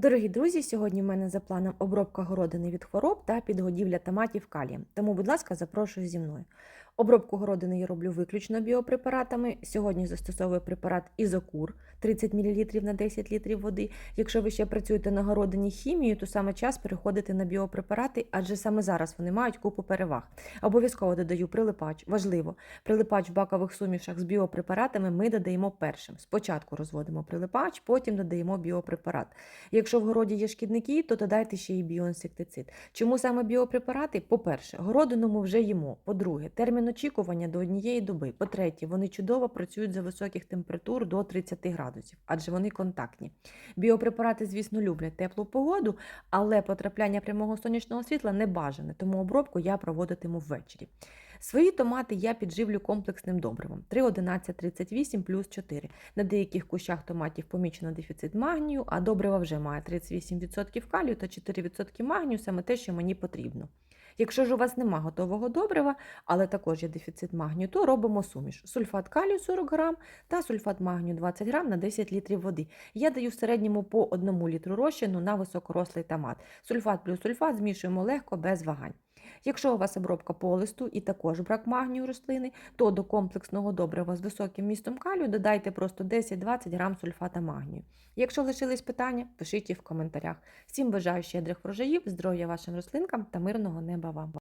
Дорогі друзі, сьогодні в мене за планом обробка городини від хвороб та підгодівля томатів калієм. Тому, будь ласка, запрошую зі мною. Обробку городини я роблю виключно біопрепаратами. Сьогодні застосовую препарат Ізокур 30 мл на 10 літрів води. Якщо ви ще працюєте на городині хімією, то саме час переходити на біопрепарати, адже саме зараз вони мають купу переваг. Обов'язково додаю прилипач. Важливо, прилипач в бакових сумішах з біопрепаратами ми додаємо першим. Спочатку розводимо прилипач, потім додаємо біопрепарат. Якщо в городі є шкідники, то додайте ще й біоінсектицид. Чому саме біопрепарати? По-перше, городину ми вже їмо. По-друге, термін очікування до однієї доби. По-третє, вони чудово працюють за високих температур до 30 градусів, адже вони контактні. Біопрепарати, звісно, люблять теплу погоду, але потрапляння прямого сонячного світла не бажане, тому обробку я проводитиму ввечері. Свої томати я підживлю комплексним добривом 3,11,38 плюс 4. На деяких кущах томатів помічено дефіцит магнію, а добрива вже має 38% калію та 4% магнію, саме те, що мені потрібно. Якщо ж у вас нема готового добрива, але також є дефіцит магнію, то робимо суміш. Сульфат калію 40 грам та сульфат магнію 20 грам на 10 літрів води. Я даю в середньому по 1 літру розчину на високорослий томат. Сульфат плюс сульфат змішуємо легко, без вагань. Якщо у вас обробка полисту і також брак магнію рослини, то до комплексного добрива з високим містом калію додайте просто 10-20 грам сульфата магнію. Якщо лишились питання, пишіть їх в коментарях. Всім бажаю щедрих врожаїв, здоров'я вашим рослинкам та мирного неба вам!